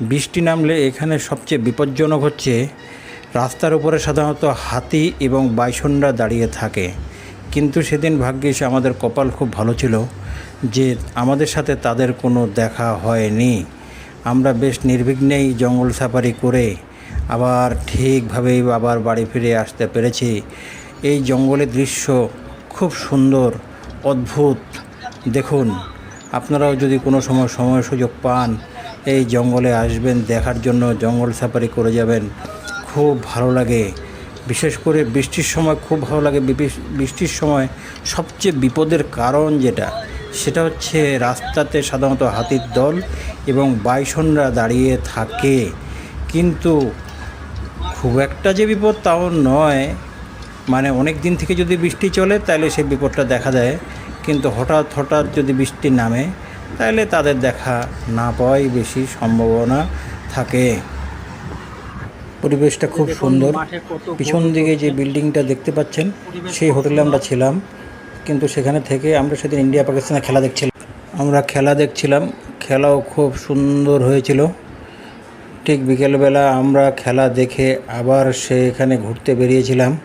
বৃষ্টি নামলে এখানে সবচেয়ে বিপজ্জনক হচ্ছে রাস্তার উপরে সাধারণত হাতি এবং বাইসনরা দাঁড়িয়ে থাকে। কিন্তু সেদিন ভাগ্যিস আমাদের কপাল খুব ভালো ছিল যে আমাদের সাথে তাদের কোনো দেখা হয়নি। আমরা বেশ নির্বিঘ্নেই জঙ্গল সাফারি করে আবার ঠিকভাবেই আবার বাড়ি ফিরে আসতে পেরেছি। এই জঙ্গলের দৃশ্য খুব সুন্দর, অদ্ভুত। দেখুন, আপনারাও যদি কোনো সময় সময় সুযোগ পান এই জঙ্গলে আসবেন, দেখার জন্য জঙ্গল সাফারি করে যাবেন। খুব ভালো লাগে। বিশেষ করে বৃষ্টির সময় খুব ভালো লাগে। বৃষ্টির সময় সবচেয়ে বিপদের কারণ যেটা, সেটা হচ্ছে রাস্তাতে সাধারণত হাতির দল এবং বাইসনরা দাঁড়িয়ে থাকে। কিন্তু খুব একটা যে বিপদ তাও নয়। মানে অনেক দিন থেকে যদি বৃষ্টি চলে, তাহলে সেই বিপদটা দেখা দেয়। কিন্তু হঠাৎ হঠাৎ যদি বৃষ্টি নামে তাহলে তাদের দেখা না পাওয়াই বেশি সম্ভাবনা থাকে। পরিবেশটা খুব সুন্দর। পিছন দিকে যে বিল্ডিংটা দেখতে পাচ্ছেন সেই হোটেলে আমরা ছিলাম। কিন্তু সেখানে থেকে আমরা সেদিন ইন্ডিয়া পাকিস্তানের খেলা দেখছিলাম। আমরা খেলা দেখছিলাম। খেলাও খুব সুন্দর হয়েছিল। ঠিক বিকেলবেলা আমরা খেলা দেখে আবার সেখানে ঘুরতে বেরিয়েছিলাম।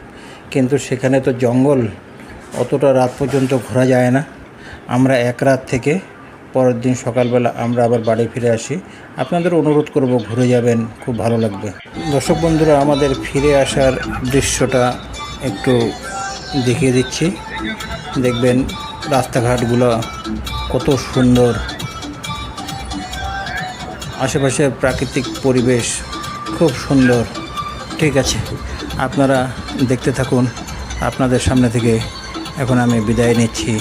কিন্তু সেখানে তো জঙ্গল অতটা রাত পর্যন্ত ঘোরা যায় না। আমরা এক রাত থেকে পরের দিন সকালবেলা আমরা আবার বাড়ি ফিরে আসি। আপনাদের অনুরোধ করব ঘুরে যাবেন, খুব ভালো লাগবে। দর্শক বন্ধুরা, আমাদের ফিরে আসার দৃশ্যটা একটু দেখিয়ে দিচ্ছি। দেখবেন রাস্তাঘাটগুলো কত সুন্দর। আশেপাশের প্রাকৃতিক পরিবেশ খুব সুন্দর। ঠিক আছে, আপনারা দেখতে থাকুন। আপনাদের সামনে থেকে এখন আমি বিদায় নিচ্ছি।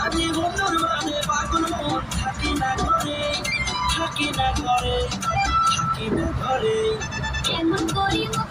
আমি বন্ধুর মানে পাগল মন থাকি না ঘরে, থাকি না ঘরে, থাকি না ঘরে। এমন করি মুখ